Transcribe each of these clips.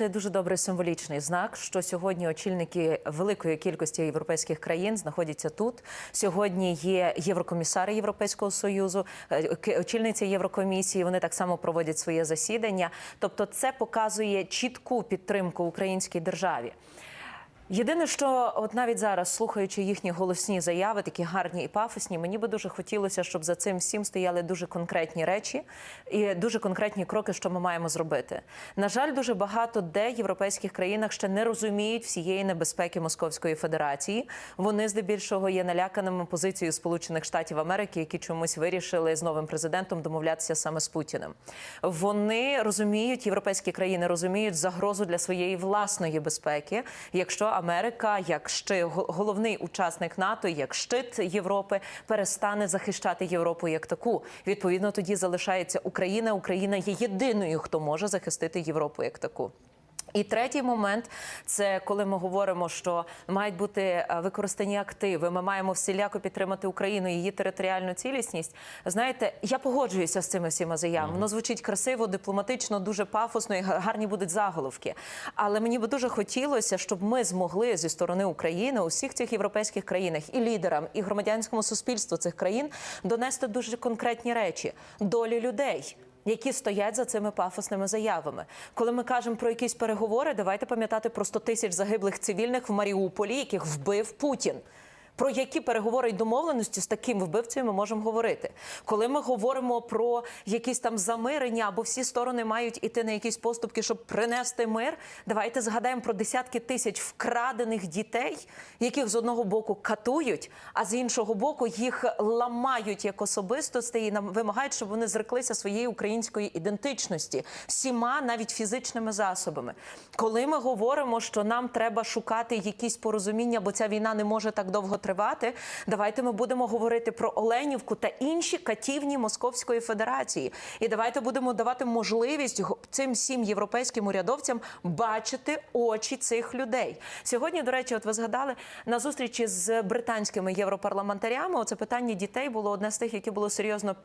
Це дуже добрий символічний знак, що сьогодні очільники великої кількості європейських країн знаходяться тут. Сьогодні є єврокомісари Європейського союзу, е, очільниці Єврокомісії. Вони так само проводять своє засідання. Тобто, це показує чітку підтримку українській державі. Єдине, що от навіть зараз, слухаючи їхні голосні заяви, такі гарні і пафосні, мені би дуже хотілося, щоб за цим всім стояли дуже конкретні речі і дуже конкретні кроки, що ми маємо зробити. На жаль, дуже багато де європейських країнах ще не розуміють всієї небезпеки Московської Федерації. Вони здебільшого є наляканими позицією Сполучених Штатів Америки, які чомусь вирішили з новим президентом домовлятися саме з Путіним. Вони розуміють, європейські країни розуміють загрозу для своєї власної безпеки, якщо Америка, як ще головний учасник НАТО, як щит Європи, перестане захищати Європу як таку. Відповідно, тоді залишається Україна. Україна є єдиною, хто може захистити Європу як таку. І третій момент це коли ми говоримо, що мають бути е, використані активи. Ми маємо всіляко підтримати Україну, її територіальну цілісність. Знаєте, я погоджуюся з цими всіма заявами. Воно звучить красиво, дипломатично, дуже пафосно і гарні будуть заголовки. Але мені би дуже хотілося, щоб ми змогли зі сторони України у всіх цих європейських країнах і лідерам, і громадянському суспільству цих країн донести дуже конкретні речі долі людей які стоять за цими пафосними заявами. Коли ми кажемо про якісь переговори, давайте пам'ятати про 100 тисяч загиблих цивільних в Маріуполі, яких вбив Путін. Про які переговори й домовленості з таким вбивцею ми можемо говорити? Коли ми говоримо про якісь там замирення або всі сторони мають іти на якісь поступки, щоб принести мир, давайте згадаємо про десятки тисяч вкрадених дітей, яких з одного боку катують, а з іншого боку їх ламають як особистостей і нам вимагають, щоб вони зреклися своєї української ідентичності всіма, навіть фізичними засобами. Коли ми говоримо, що нам треба шукати якісь порозуміння, бо ця війна не може так довго тривати. Давайте ми будемо говорити про Оленівку та інші катівні Московської Федерації. І давайте будемо давати можливість цим всім європейським урядовцям бачити очі цих людей. Сьогодні, до речі, от ви згадали на зустрічі з британськими європарламентарями. Оце питання дітей було одне з тих, яке було серйозно.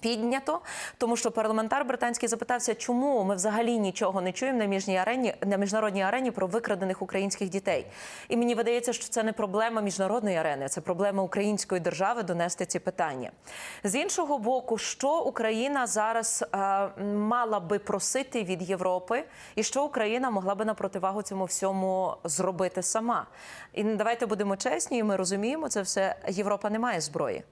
Піднято, тому що парламентар британський запитався, чому ми взагалі нічого не чуємо на міжній арені на міжнародній арені про викрадених українських дітей. І мені видається, що це не проблема міжнародної арени, це проблема української держави донести ці питання. З іншого боку, що Україна зараз е, мала би просити від Європи, і що Україна могла би на противагу цьому всьому зробити сама. І давайте будемо чесні, і ми розуміємо це все. Європа не має зброї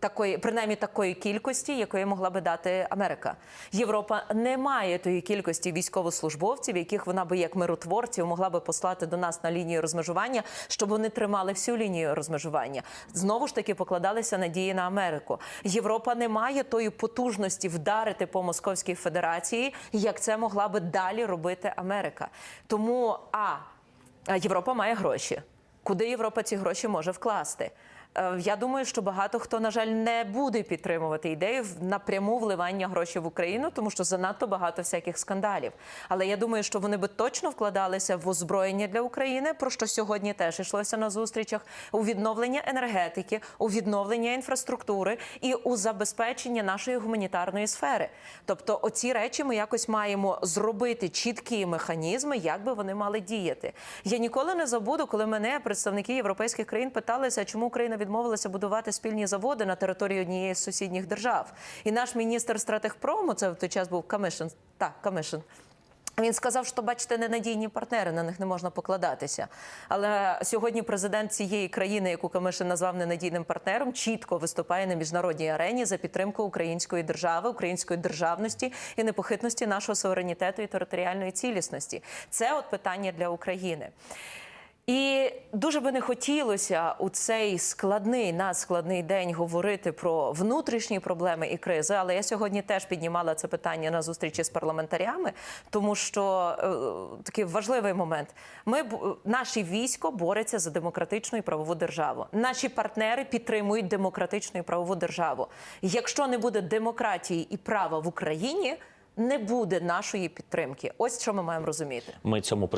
такої, принаймні такої кількості, якої могла би дати Америка. Європа не має тої кількості військовослужбовців, яких вона би як миротворців могла би послати до нас на лінію розмежування, щоб вони тримали всю лінію розмежування. Знову ж таки покладалися надії на Америку. Європа не має тої потужності вдарити по Московській Федерації, як це могла би далі робити Америка. Тому а Європа має гроші. Куди Європа ці гроші може вкласти? Е, Я думаю, що багато хто, на жаль, не буде підтримувати ідею напряму вливання грошей в Україну, тому що занадто багато всяких скандалів. Але я думаю, що вони би точно вкладалися в озброєння для України, про що сьогодні теж йшлося на зустрічах, у відновлення енергетики, у відновлення інфраструктури і у забезпечення нашої гуманітарної сфери. Тобто, оці речі ми якось маємо зробити чіткі механізми, як би вони мали діяти. Я ніколи не забуду, коли мене представники європейських країн питалися, чому Україна відмовилася будувати спільні заводи на території однієї з сусідніх держав. І наш міністр стратегпрому, це в той час був Камишин, так, Камишин. Він сказав, що бачите, ненадійні партнери, на них не можна покладатися. Але сьогодні президент цієї країни, яку Камишин назвав ненадійним партнером, чітко виступає на міжнародній арені за підтримку української держави, української державності і непохитності нашого суверенітету і територіальної цілісності. Це от питання для України. І дуже би не хотілося у цей складний надскладний день говорити про внутрішні проблеми і кризи. Але я сьогодні теж піднімала це питання на зустрічі з парламентарями, тому що е, такий важливий момент. Ми наші військо бореться за демократичну і правову державу. Наші партнери підтримують демократичну і правову державу. Якщо не буде демократії і права в Україні, не буде нашої підтримки. Ось що ми маємо розуміти. Ми цьому